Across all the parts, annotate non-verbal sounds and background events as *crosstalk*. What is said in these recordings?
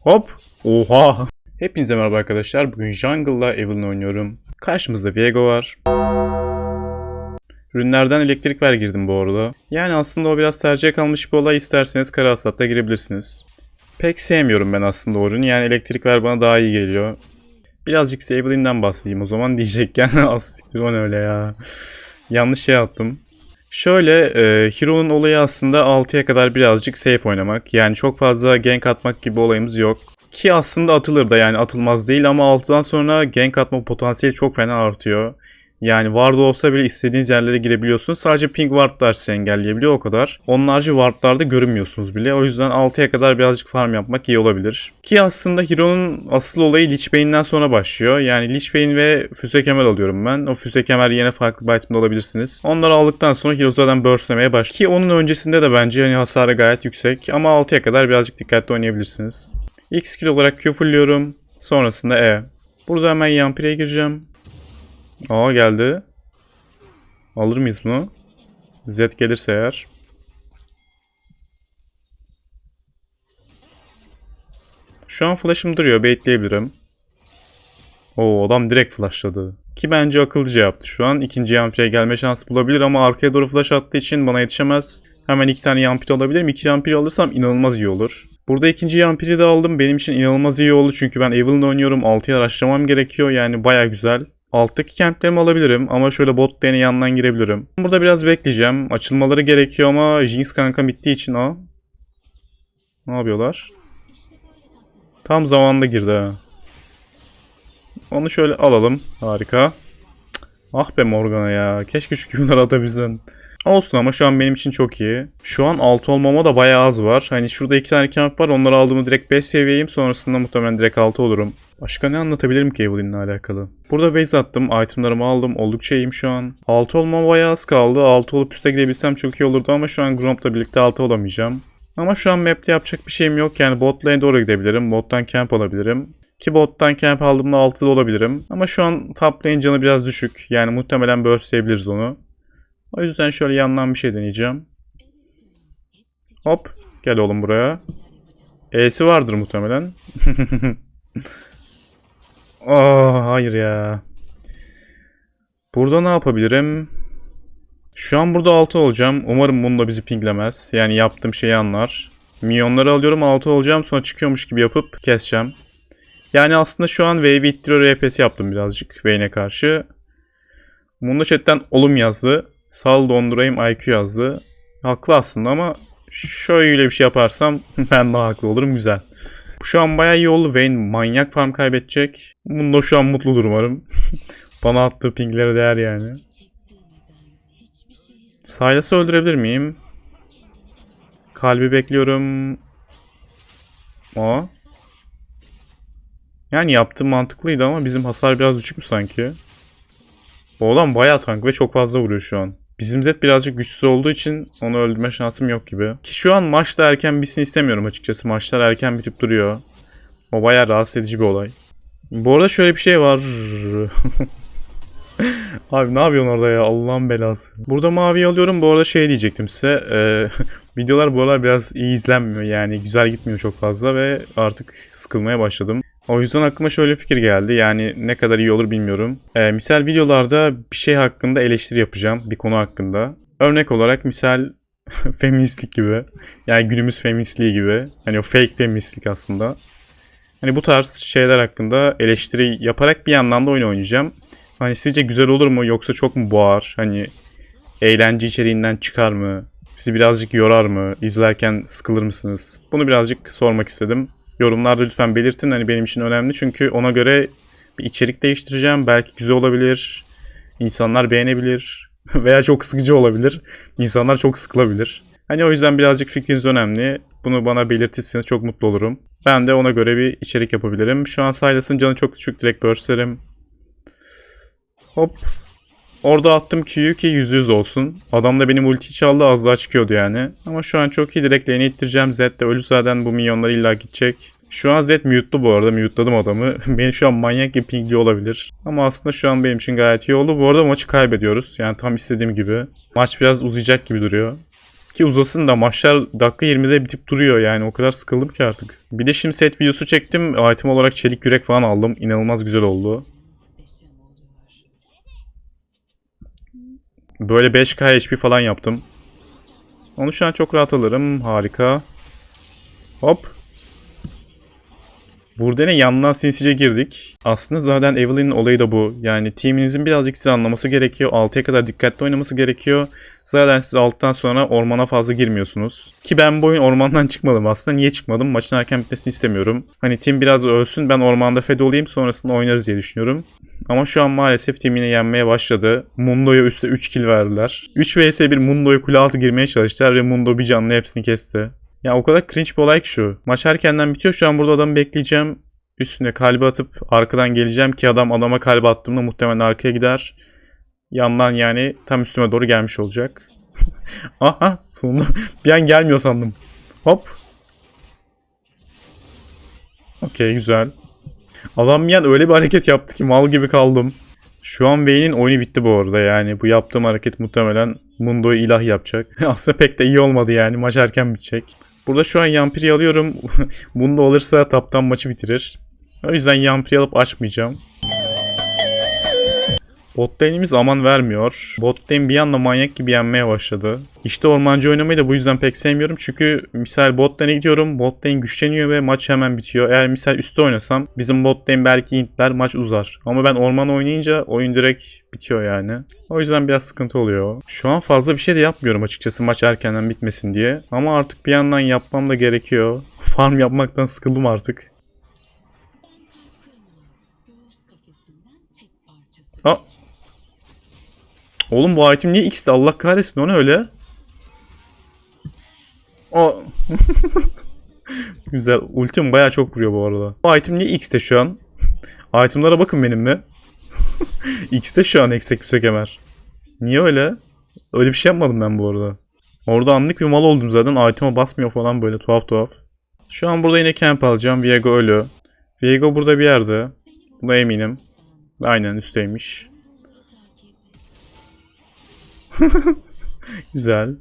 Hop. Oha. Hepinize merhaba arkadaşlar. Bugün Jungle'la Evelyn oynuyorum. Karşımızda Viego var. Ürünlerden elektrik ver girdim bu arada. Yani aslında o biraz tercih kalmış bir olay. İsterseniz kara hasatta girebilirsiniz. Pek sevmiyorum ben aslında o ürünü. Yani elektrik ver bana daha iyi geliyor. Birazcık Evelyn'den bahsedeyim o zaman *laughs* diyecekken asiktir o ne öyle ya. Yanlış şey yaptım. Şöyle e, Hero'nun olayı aslında 6'ya kadar birazcık safe oynamak. Yani çok fazla gank atmak gibi olayımız yok. Ki aslında atılır da yani atılmaz değil ama 6'dan sonra gank atma potansiyeli çok fena artıyor. Yani ward olsa bile istediğiniz yerlere girebiliyorsunuz. Sadece ping wardlar sizi engelleyebiliyor o kadar. Onlarca wardlarda görünmüyorsunuz bile. O yüzden 6'ya kadar birazcık farm yapmak iyi olabilir. Ki aslında Hero'nun asıl olayı Lich Bane'den sonra başlıyor. Yani Lich Bane ve Füze Kemer alıyorum ben. O Füze Kemer yine farklı bir itemde alabilirsiniz. Onları aldıktan sonra Hero zaten burstlemeye başlıyor. Ki onun öncesinde de bence hani hasarı gayet yüksek. Ama 6'ya kadar birazcık dikkatli oynayabilirsiniz. İlk skill olarak Q fullliyorum. Sonrasında E. Burada hemen Yampire'ye gireceğim. Aa geldi. Alır mıyız bunu? Z gelirse eğer. Şu an flash'ım duruyor. Baitleyebilirim. Oo adam direkt flashladı. Ki bence akıllıca yaptı. Şu an ikinci Yampire'ye gelme şansı bulabilir ama arkaya doğru flash attığı için bana yetişemez. Hemen iki tane Yampire alabilirim. İki Yampire alırsam inanılmaz iyi olur. Burada ikinci Yampire'i de aldım. Benim için inanılmaz iyi oldu. Çünkü ben Evelyn oynuyorum. 6'ya araştırmam gerekiyor. Yani baya güzel. Alttaki kemplerimi alabilirim ama şöyle bot lane'e yandan girebilirim. Burada biraz bekleyeceğim. Açılmaları gerekiyor ama Jinx kanka bittiği için o. Ne yapıyorlar? Tam zamanında girdi ha. Onu şöyle alalım. Harika. Ah be Morgana ya. Keşke şu Q'ları atabilsen. Olsun ama şu an benim için çok iyi. Şu an 6 olmama da bayağı az var. Hani şurada 2 tane camp var. Onları aldığımı direkt 5 seviyeyim. Sonrasında muhtemelen direkt 6 olurum. Başka ne anlatabilirim ki Evelyn'le alakalı? Burada base attım. Itemlarımı aldım. Oldukça iyiyim şu an. 6 olmama bayağı az kaldı. 6 olup üste gidebilsem çok iyi olurdu ama şu an Gromp'la birlikte 6 olamayacağım. Ama şu an map'te yapacak bir şeyim yok. Yani bot lane'e doğru gidebilirim. Bottan camp alabilirim. Ki bottan camp aldığımda 6'da olabilirim. Ama şu an top lane canı biraz düşük. Yani muhtemelen burstleyebiliriz onu. O yüzden şöyle yandan bir şey deneyeceğim. Hop. Gel oğlum buraya. E'si vardır muhtemelen. *laughs* Aa, hayır ya. Burada ne yapabilirim? Şu an burada 6 olacağım. Umarım bunu da bizi pinglemez. Yani yaptığım şeyi anlar. Milyonları alıyorum 6 olacağım. Sonra çıkıyormuş gibi yapıp keseceğim. Yani aslında şu an Wave ittiriyor RPS yaptım birazcık Vayne'e karşı. Bunda chatten olum yazdı. Sal dondurayım IQ yazdı. Haklı aslında ama şöyle bir şey yaparsam *laughs* ben daha haklı olurum güzel. Şu an bayağı iyi oldu. Vayne manyak farm kaybedecek. Bunda şu an mutludur umarım. *laughs* Bana attığı pinglere değer yani. Silas'ı öldürebilir miyim? Kalbi bekliyorum. O. Yani yaptığı mantıklıydı ama bizim hasar biraz düşük mü sanki? O adam bayağı tank ve çok fazla vuruyor şu an. Bizim Zed birazcık güçsüz olduğu için onu öldürme şansım yok gibi. Ki şu an maçta erken bitsin istemiyorum açıkçası. Maçlar erken bitip duruyor. O bayağı rahatsız edici bir olay. Bu arada şöyle bir şey var. *laughs* Abi ne yapıyorsun orada ya Allah'ın belası. Burada mavi alıyorum. Bu arada şey diyecektim size. Ee, *laughs* videolar bu aralar biraz iyi izlenmiyor yani. Güzel gitmiyor çok fazla ve artık sıkılmaya başladım. O yüzden aklıma şöyle fikir geldi. Yani ne kadar iyi olur bilmiyorum. Ee, misal videolarda bir şey hakkında eleştiri yapacağım. Bir konu hakkında. Örnek olarak misal *laughs* feministlik gibi. Yani günümüz feministliği gibi. Hani o fake feministlik aslında. Hani bu tarz şeyler hakkında eleştiri yaparak bir yandan da oyun oynayacağım. Hani sizce güzel olur mu yoksa çok mu boğar? Hani eğlence içeriğinden çıkar mı? Sizi birazcık yorar mı? İzlerken sıkılır mısınız? Bunu birazcık sormak istedim. Yorumlarda lütfen belirtin. Hani benim için önemli çünkü ona göre bir içerik değiştireceğim. Belki güzel olabilir. İnsanlar beğenebilir. *laughs* Veya çok sıkıcı olabilir. İnsanlar çok sıkılabilir. Hani o yüzden birazcık fikriniz önemli. Bunu bana belirtirseniz çok mutlu olurum. Ben de ona göre bir içerik yapabilirim. Şu an Silas'ın canı çok küçük. Direkt burstlerim. Hop. Orada attım Q'yu ki yüz yüz olsun. Adam da benim ulti çaldı az daha çıkıyordu yani. Ama şu an çok iyi direkt lane'e ittireceğim. Zed de ölü zaten bu milyonlar illa gidecek. Şu an Zed mute'lu bu arada. Mute'ladım adamı. *laughs* Beni şu an manyak gibi pingliyor olabilir. Ama aslında şu an benim için gayet iyi oldu. Bu arada maçı kaybediyoruz. Yani tam istediğim gibi. Maç biraz uzayacak gibi duruyor. Ki uzasın da maçlar dakika 20'de bitip duruyor yani o kadar sıkıldım ki artık. Bir de şimdi set videosu çektim. Item olarak çelik yürek falan aldım. İnanılmaz güzel oldu. Böyle 5k HP falan yaptım. Onu şu an çok rahat alırım. Harika. Hop. Burada yine yandan sinsice girdik. Aslında zaten Evelyn'in olayı da bu. Yani teaminizin birazcık sizi anlaması gerekiyor. 6'ya kadar dikkatli oynaması gerekiyor. Zaten siz 6'dan sonra ormana fazla girmiyorsunuz. Ki ben bu oyun ormandan *laughs* çıkmadım aslında. Niye çıkmadım? Maçın erken bitmesini istemiyorum. Hani team biraz ölsün ben ormanda fed olayım sonrasında oynarız diye düşünüyorum. Ama şu an maalesef team yine yenmeye başladı. Mundo'ya üstte 3 kill verdiler. 3 vs 1 Mundo'ya kule altı girmeye çalıştılar ve Mundo bir canlı hepsini kesti. Ya o kadar cringe bir olay ki şu. Maç erkenden bitiyor. Şu an burada adamı bekleyeceğim. Üstüne kalbi atıp arkadan geleceğim ki adam adama kalbi attığımda muhtemelen arkaya gider. Yandan yani tam üstüme doğru gelmiş olacak. *laughs* Aha sonunda *laughs* bir an gelmiyor sandım. Hop. Okey güzel. Adam bir öyle bir hareket yaptı ki mal gibi kaldım. Şu an Vayne'in oyunu bitti bu arada yani. Bu yaptığım hareket muhtemelen Mundo'yu ilah yapacak. *laughs* Aslında pek de iyi olmadı yani. Maç erken bitecek. Burada şu an Yampiri alıyorum. *laughs* Mundo alırsa taptan maçı bitirir. O yüzden Yampiri alıp açmayacağım. Bot lane'imiz aman vermiyor. Bot lane bir anda manyak gibi yenmeye başladı. İşte ormancı oynamayı da bu yüzden pek sevmiyorum. Çünkü misal bot lane'e gidiyorum. Bot lane güçleniyor ve maç hemen bitiyor. Eğer misal üstte oynasam bizim bot lane belki intler maç uzar. Ama ben orman oynayınca oyun direkt bitiyor yani. O yüzden biraz sıkıntı oluyor. Şu an fazla bir şey de yapmıyorum açıkçası maç erkenden bitmesin diye. Ama artık bir yandan yapmam da gerekiyor. Farm yapmaktan sıkıldım artık. Oğlum bu item niye X'ti? Allah kahretsin o ne öyle? O. *laughs* Güzel. Ultim baya çok vuruyor bu arada. Bu item niye X'te şu an? Itemlara bakın benim mi? *laughs* X'te şu an Executive Kemer. Niye öyle? Öyle bir şey yapmadım ben bu arada. Orada anlık bir mal oldum zaten. Item'a basmıyor falan böyle tuhaf tuhaf. Şu an burada yine camp alacağım. Viego ölü. Viego burada bir yerde. Buna eminim. Aynen üstteymiş. *laughs* Güzel.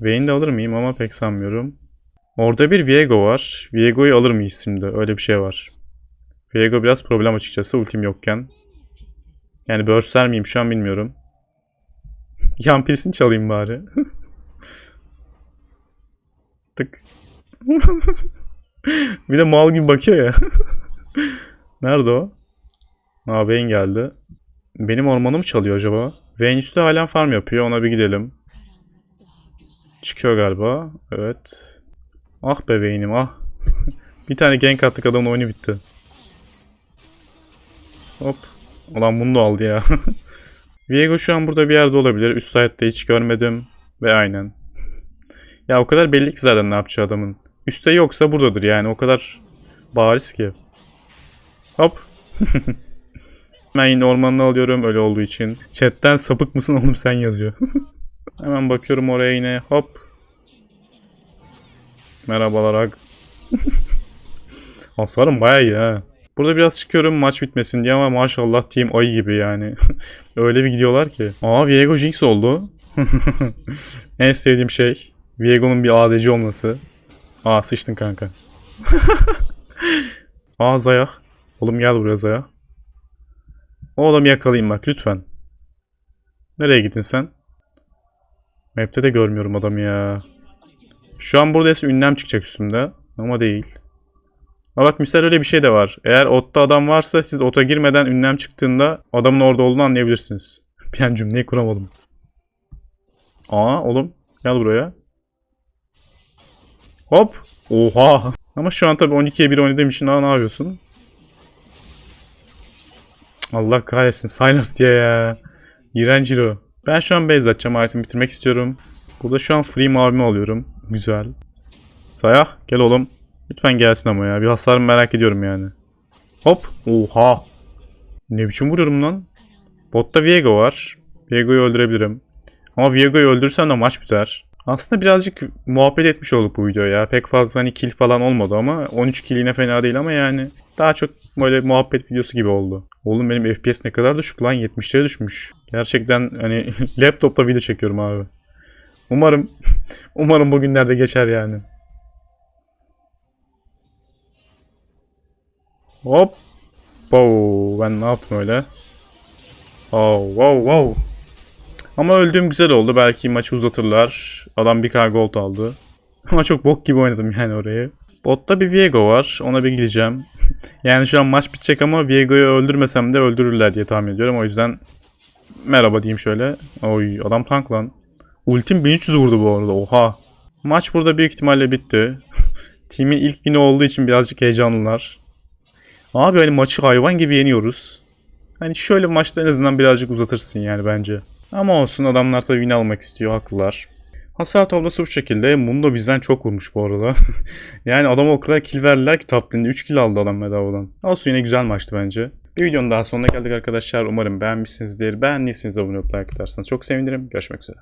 Vayne'i de alır mıyım ama pek sanmıyorum. Orada bir Viego var. Viego'yu alır mıyız şimdi? Öyle bir şey var. Viego biraz problem açıkçası ultim yokken. Yani börsler miyim şu an bilmiyorum. *laughs* Yampirisini çalayım bari. *laughs* Tık. bir de mal gibi bakıyor ya. Nerede o? Aa Vayne geldi. Benim ormanı mı çalıyor acaba? Vayne üstü halen farm yapıyor. Ona bir gidelim. Çıkıyor galiba. Evet. Ah be Vayne'im ah. *laughs* bir tane gank attık adamın oyunu bitti. Hop. Ulan bunu da aldı ya. *laughs* Viego şu an burada bir yerde olabilir. Üst side'de hiç görmedim. Ve aynen. *laughs* ya o kadar belli ki zaten ne yapacağı adamın. Üste yoksa buradadır yani. O kadar bariz ki. Hop. Ben yine ormanını alıyorum öyle olduğu için. Chatten sapık mısın oğlum sen yazıyor. *laughs* Hemen bakıyorum oraya yine. Hop. Merhabalar ag. *laughs* Hasarım bayağı iyi ha. Burada biraz çıkıyorum maç bitmesin diye ama maşallah team ayı gibi yani. *laughs* Öyle bir gidiyorlar ki. Aa Viego Jinx oldu. en sevdiğim şey. Viego'nun bir ADC olması. Aa sıçtın kanka. Aa Zaya. Oğlum gel buraya Zaya. O adamı yakalayayım bak lütfen. Nereye gittin sen? Map'te de görmüyorum adamı ya. Şu an buradaysa ünlem çıkacak üstümde. Ama değil. Ha bak misal öyle bir şey de var. Eğer otta adam varsa siz ota girmeden ünlem çıktığında adamın orada olduğunu anlayabilirsiniz. *laughs* An cümleyi kuramadım. Aa oğlum gel buraya. Hop. Oha. Ama şu an tabii 12'ye 1 oynadığım için daha ne yapıyorsun? Allah kahretsin. Silence diye ya. İğrenç hero. Ben şu an base atacağım. Item bitirmek istiyorum. Burada şu an free mavimi alıyorum. Güzel. Sayah gel oğlum. Lütfen gelsin ama ya. Bir hasarımı merak ediyorum yani. Hop. Oha. Ne biçim vuruyorum lan? Botta Viego var. Viego'yu öldürebilirim. Ama Viego'yu öldürsem de maç biter. Aslında birazcık muhabbet etmiş olduk bu videoya. Pek fazla hani kill falan olmadı ama 13 kill yine fena değil ama yani Daha çok böyle muhabbet videosu gibi oldu. Oğlum benim FPS ne kadar düşük lan 70'lere düşmüş. Gerçekten hani *laughs* laptopta video çekiyorum abi. Umarım *laughs* umarım bugünlerde geçer yani. Hop. Wow, ben ne yaptım öyle? Oh, wow, wow. Ama öldüğüm güzel oldu. Belki maçı uzatırlar. Adam bir kar gold aldı. *laughs* Ama çok bok gibi oynadım yani orayı. Botta bir Viego var. Ona bir gideceğim. Yani şu an maç bitecek ama Viego'yu öldürmesem de öldürürler diye tahmin ediyorum. O yüzden merhaba diyeyim şöyle. Oy adam tank lan. Ultim 1300 vurdu bu arada. Oha. Maç burada büyük ihtimalle bitti. *laughs* Team'in ilk günü olduğu için birazcık heyecanlılar. Abi hani maçı hayvan gibi yeniyoruz. Hani şöyle maçta en azından birazcık uzatırsın yani bence. Ama olsun adamlar tabii win almak istiyor haklılar. Hasar tablosu bu şekilde. Mundo bizden çok vurmuş bu arada. *laughs* yani adama o kadar kill verdiler ki top lane'de 3 kill aldı adam bedavadan. Olsun yine güzel maçtı bence. Bir videonun daha sonuna geldik arkadaşlar. Umarım beğenmişsinizdir. Beğendiyseniz abone olup like atarsanız çok sevinirim. Görüşmek üzere.